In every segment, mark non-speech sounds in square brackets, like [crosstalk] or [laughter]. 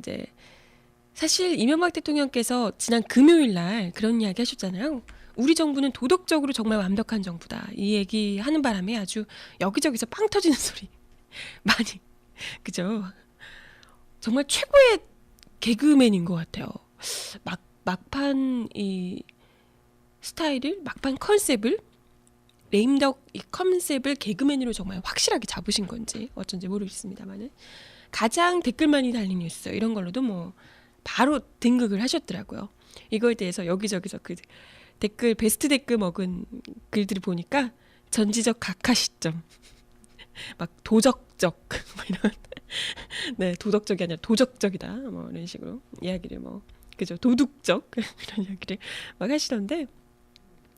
이제 사실 이명박 대통령께서 지난 금요일 날 그런 이야기 하셨잖아요. 우리 정부는 도덕적으로 정말 완벽한 정부다. 이 얘기 하는 바람에 아주 여기저기서 빵 터지는 [laughs] 소리 많이 그죠? 정말 최고의 개그맨인 것 같아요. 막 막판 이 스타일을 막판 컨셉을 레임덕 이 컨셉을 개그맨으로 정말 확실하게 잡으신 건지 어쩐지 모르겠습니다만은 가장 댓글 많이 달린 뉴스 이런 걸로도 뭐 바로 등극을 하셨더라고요. 이거에 대해서 여기저기서 그 댓글 베스트 댓글 먹은 글들을 보니까 전지적 각하 시점 [laughs] 막 도적적 [laughs] 뭐 이런. 네 도덕적이 아니라 도적적이다. 뭐 이런 식으로 이야기를 뭐 그죠? 도둑적 [laughs] 이런 이야기를 막 하시던데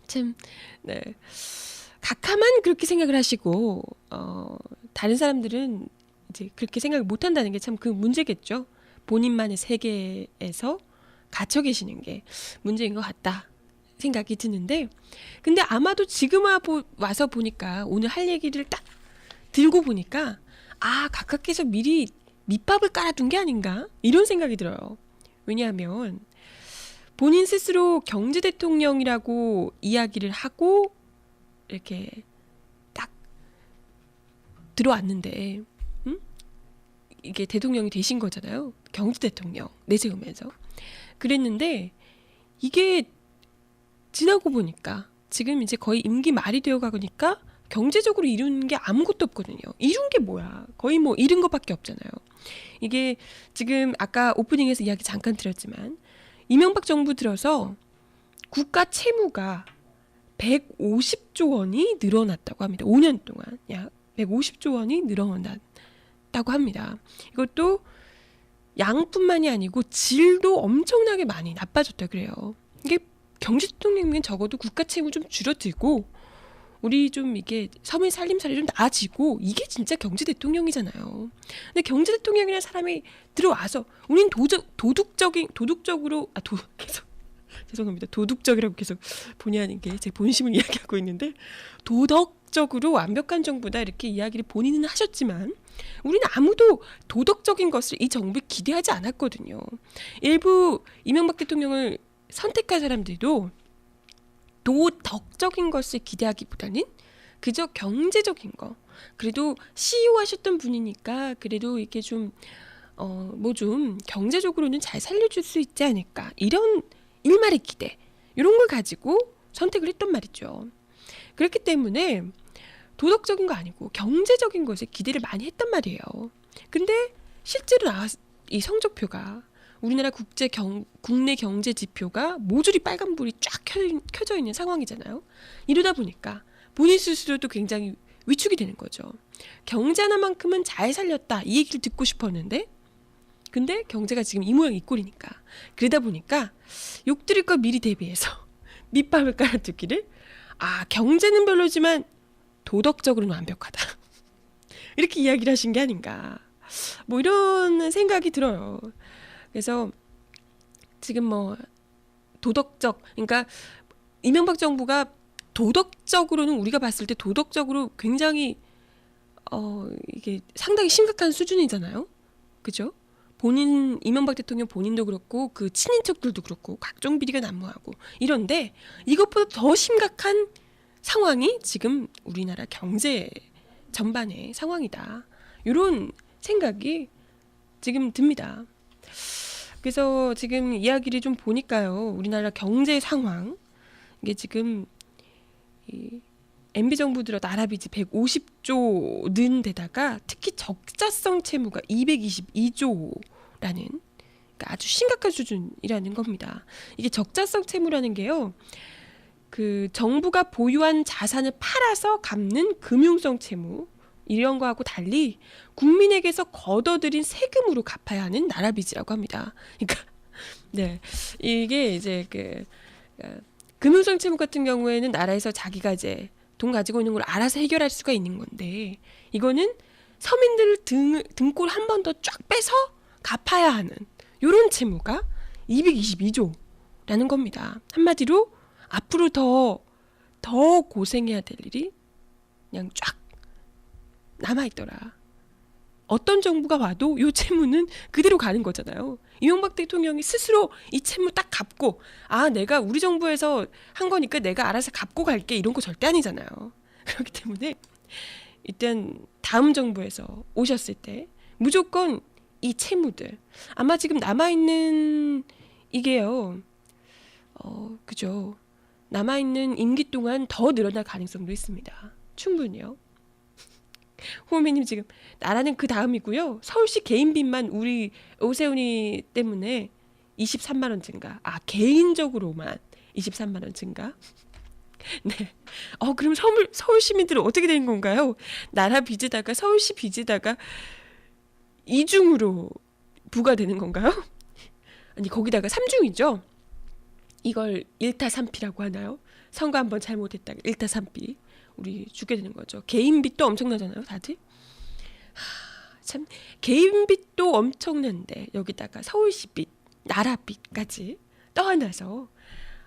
참네. 각하만 그렇게 생각을 하시고 어 다른 사람들은 이제 그렇게 생각을 못 한다는 게 참 그 문제겠죠 본인만의 세계에서 갇혀 계시는 게 문제인 것 같다 생각이 드는데 근데 아마도 지금 와서 보니까 오늘 할 얘기를 딱 들고 보니까 아 각하께서 미리 밑밥을 깔아둔 게 아닌가 이런 생각이 들어요. 왜냐하면 본인 스스로 경제 대통령이라고 이야기를 하고 이렇게 딱 들어왔는데 음? 이게 대통령이 되신 거잖아요. 경제 대통령 내세우면서 그랬는데 이게 지나고 보니까 지금 이제 거의 임기 말이 되어 가니까 경제적으로 이룬 게 아무것도 없거든요. 이룬 게 뭐야? 거의 뭐 잃은 것밖에 없잖아요. 이게 지금 아까 오프닝에서 이야기 잠깐 드렸지만 이명박 정부 들어서 국가 채무가 150조 원이 늘어났다고 합니다. 5년 동안 약 150조 원이 늘어 났다고 합니다. 이것도 양뿐만이 아니고 질도 엄청나게 많이 나빠졌다 그래요. 이게 경제 대통령이면 적어도 국가 채무 좀 줄어들고 우리 좀 이게 서민 살림살이 좀 나아지고 이게 진짜 경제 대통령이잖아요. 근데 경제 대통령이라는 사람이 들어와서 우린 도적 도둑적인 도둑적으로 아 도 [laughs] 계속 [laughs] 죄송합니다. 도둑적이라고 계속 본의 아닌 게제 본심을 [laughs] 이야기하고 있는데 도덕적으로 완벽한 정부다 이렇게 이야기를 본인은 하셨지만 우리는 아무도 도덕적인 것을 이 정부에 기대하지 않았거든요. 일부 이명박 대통령을 선택한 사람들도 도덕적인 것을 기대하기보다는 그저 경제적인 거. 그래도 CEO 하셨던 분이니까 그래도 이게 좀 어 뭐 좀 경제적으로는 잘 살려줄 수 있지 않을까 이런 일말의 기대 이런 걸 가지고 선택을 했단 말이죠. 그렇기 때문에 도덕적인 거 아니고 경제적인 것에 기대를 많이 했단 말이에요. 근데 실제로 나왔 이 성적표가 우리나라 국제 경, 국내 경제 지표가 모조리 빨간불이 쫙 켜, 켜져 있는 상황이잖아요. 이러다 보니까 본인 스스로도 굉장히 위축이 되는 거죠. 경제 하나만큼은 잘 살렸다 이 얘기를 듣고 싶었는데 근데 경제가 지금 이 모양 이 꼴이니까 그러다 보니까 욕 들을 걸 미리 대비해서 [laughs] 밑밥을 깔아두기를 아 경제는 별로지만 도덕적으로는 완벽하다 [laughs] 이렇게 이야기를 하신 게 아닌가 뭐 이런 생각이 들어요. 그래서 지금 뭐 도덕적 그러니까 이명박 정부가 도덕적으로는 우리가 봤을 때 도덕적으로 굉장히 어 이게 상당히 심각한 수준이잖아요. 그죠? 본인 이명박 대통령 본인도 그렇고 그 친인척들도 그렇고 각종 비리가 난무하고 이런데 이것보다 더 심각한 상황이 지금 우리나라 경제 전반의 상황이다. 이런 생각이 지금 듭니다. 그래서 지금 이야기를 좀 보니까요. 우리나라 경제 상황 이게 지금 이 MB 정부 들어 나라 빚이 150조 는 데다가 특히 적자성 채무가 222조라는 그러니까 아주 심각한 수준이라는 겁니다. 이게 적자성 채무라는 게요. 그 정부가 보유한 자산을 팔아서 갚는 금융성 채무 이런 거하고 달리 국민에게서 걷어들인 세금으로 갚아야 하는 나라 빚이라고 합니다. 그러니까 [laughs] 네 이게 이제 그 어, 금융성 채무 같은 경우에는 나라에서 자기가 이제 돈 가지고 있는 걸 알아서 해결할 수가 있는 건데 이거는 서민들 등 등골 한 번 더 쫙 빼서 갚아야 하는 요런 채무가 222조라는 겁니다. 한마디로 앞으로 더 더 고생해야 될 일이 그냥 쫙 남아 있더라. 어떤 정부가 와도 요 채무는 그대로 가는 거잖아요. 이명박 대통령이 스스로 이 채무 딱 갚고 아 내가 우리 정부에서 한 거니까 내가 알아서 갚고 갈게 이런 거 절대 아니잖아요. [laughs] 그렇기 때문에 일단 다음 정부에서 오셨을 때 무조건 이 채무들 아마 지금 남아 있는 이게요. 어 그죠. 남아 있는 임기 동안 더 늘어날 가능성도 있습니다. 충분히요. [laughs] 호미님 지금 나라는 그 다음이고요. 서울시 개인 빚만 우리 오세훈이 때문에 23만 원 증가. 아 개인적으로만 23만 원 증가. [laughs] 네. 어 그럼 서울 서울 시민들은 어떻게 되는 건가요? 나라 빚에다가 서울시 빚에다가 이중으로 부과되는 건가요? [laughs] 아니 거기다가 삼중이죠. 이걸 1타 3피라고 하나요? 선거 한번 잘못했다가 1타 3피 우리 주게 되는 거죠. 개인 빚도 엄청나잖아요, 다들. 하, 참 개인 빚도 엄청난데 여기다가 서울시 빚, 나라 빚까지 떠안아서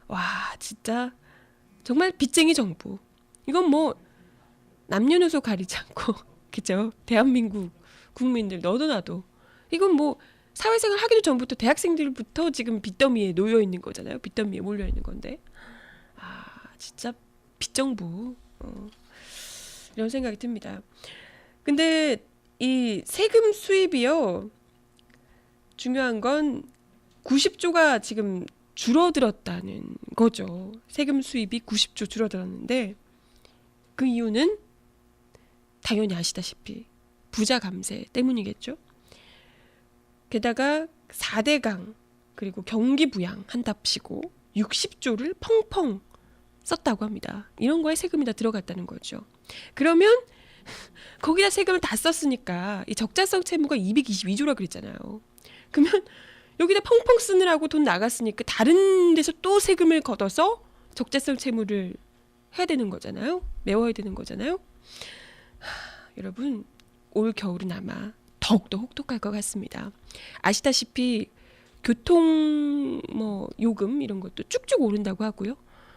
와 진짜 정말 빚쟁이 정부. 이건 뭐 남녀노소 가리지 않고 [laughs] 그죠? 대한민국 국민들 너도 나도 이건 뭐 사회생활 하기도 전부터 대학생들부터 지금 빚더미에 놓여 있는 거잖아요. 빚더미에 몰려 있는 건데 아 진짜 빚정부 어, 이런 생각이 듭니다. 근데 이 세금 수입이요 중요한 건 90조가 지금 줄어들었다는 거죠. 세금 수입이 90조 줄어들었는데 그 이유는 당연히 아시다시피 부자 감세 때문이겠죠. 게다가 4대강 그리고 경기 부양 한답시고 60조를 펑펑 썼다고 합니다. 이런 거에 세금이 다 들어갔다는 거죠. 그러면 [laughs] 거기다 세금을 다 썼으니까 이 적자성 채무가 222조라 그랬잖아요. 그러면 여기다 펑펑 쓰느라고 돈 나갔으니까 다른 데서 또 세금을 걷어서 적자성 채무를 해야 되는 거잖아요. 메워야 되는 거잖아요. 하, 여러분 올 겨울은 아마 더욱더 혹독할 것 같습니다. 아시다시피 교통 뭐 요금 이런 것도 쭉쭉 오른다고 하고요.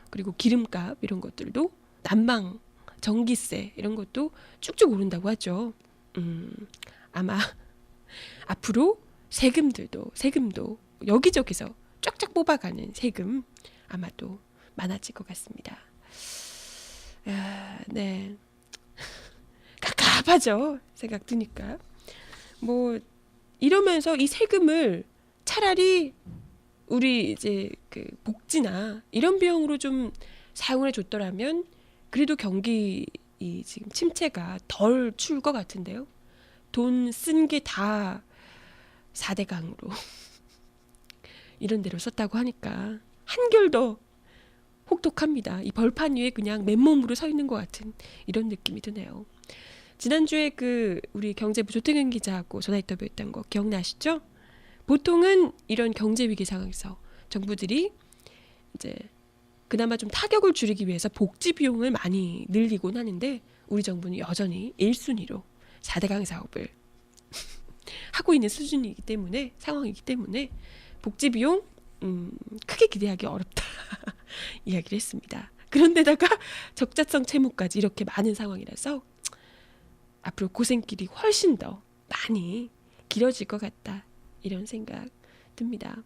그리고 기름값 이런 것들도 난방, 전기세 이런 것도 쭉쭉 오른다고 하죠. 음, 아마 [laughs] 앞으로 세금들도 세금도 여기저기서 쫙쫙 뽑아가는 세금 아마도 많아질 것 같습니다. 아, 네. [laughs] 갑갑하죠. 생각 드니까. 뭐 이러면서 이 세금을 차라리 우리 이제 그 복지나 이런 비용으로 좀 사용을 해 줬더라면 그래도 경기 이 지금 침체가 덜출것 같은데요. 돈 쓴 게다 4대강으로 [laughs] 이런 데로 썼다고 하니까 한결 더 혹독합니다. 이 벌판 위에 그냥 맨몸으로 서 있는 것 같은 이런 느낌이 드네요. 지난주에 그 우리 경제부 조태근 기자하고 전화 인터뷰했던 거 기억나시죠? 보통은 이런 경제 위기 상황에서 정부들이 이제 그나마 좀 타격을 줄이기 위해서 복지 비용을 많이 늘리곤 하는데 우리 정부는 여전히 1순위로 4대강 사업을 [laughs] 하고 있는 수준이기 때문에 상황이기 때문에 복지 비용 음, 크게 기대하기 어렵다 [laughs] 이야기를 했습니다. 그런데다가 [laughs] 적자성 채무까지 이렇게 많은 상황이라서 앞으로 고생길이 훨씬 더 많이 길어질 것 같다 이런 생각 듭니다.